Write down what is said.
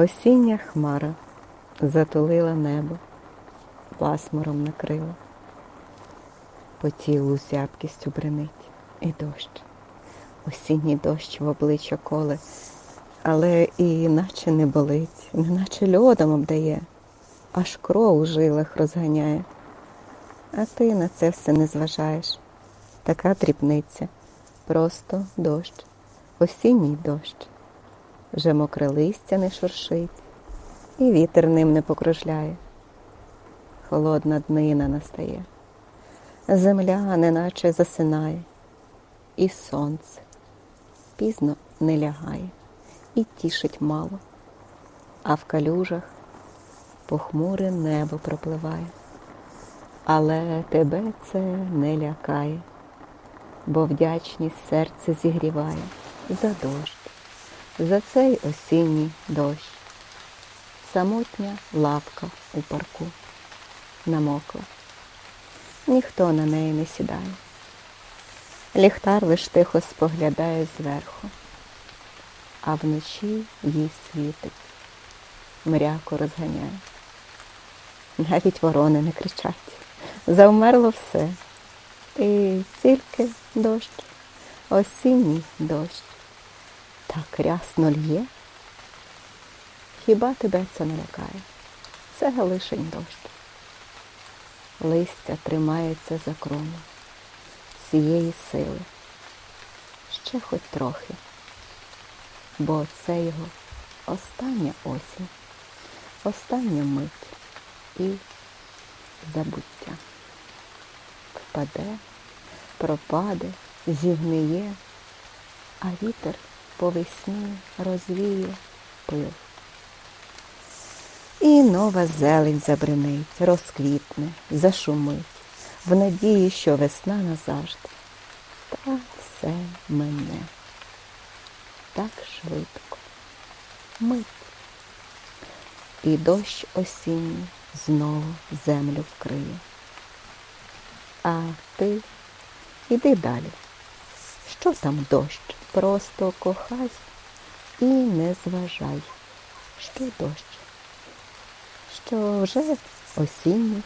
Осіння хмара затулила небо, пасмуром накрила. По тілу зябкістю бренить і дощ. Осінній дощ в обличчя коле, але і наче не болить, неначе льодом обдає, аж кров у жилах розганяє. А ти на це все не зважаєш. Така дрібниця. Просто дощ, осінній дощ. Вже мокре листя не шуршить, і вітер ним не покружляє. Холодна днина настає, земля неначе засинає, і сонце пізно не лягає, і тішить мало, а в калюжах похмуре небо пропливає. Але тебе це не лякає, бо вдячність серце зігріває за дощ, за цей осінній дощ. Самотня лавка у парку намокла. Ніхто на неї не сідає. Ліхтар лиш тихо споглядає зверху, а вночі їй світить, мряко розганяє. Навіть ворони не кричать. Завмерло все. І тільки дощ, осінній дощ. Так рясно лє. Хіба тебе це не лякає? Це лишень дощ. Листя тримається за крону цієї сили. Ще хоч трохи, бо це його остання осінь, остання мить і забуття. Впаде, пропаде, зігниє, а вітер по весні розвіє пил. І нова зелень забринить, розквітне, зашумить, в надії, що весна назавжди. Та все мене. Так швидко. Мить. І дощ осінній знову землю вкриє. А ти іди далі. Що там дощ? Просто кохай і не зважай, що дощ, що вже осінній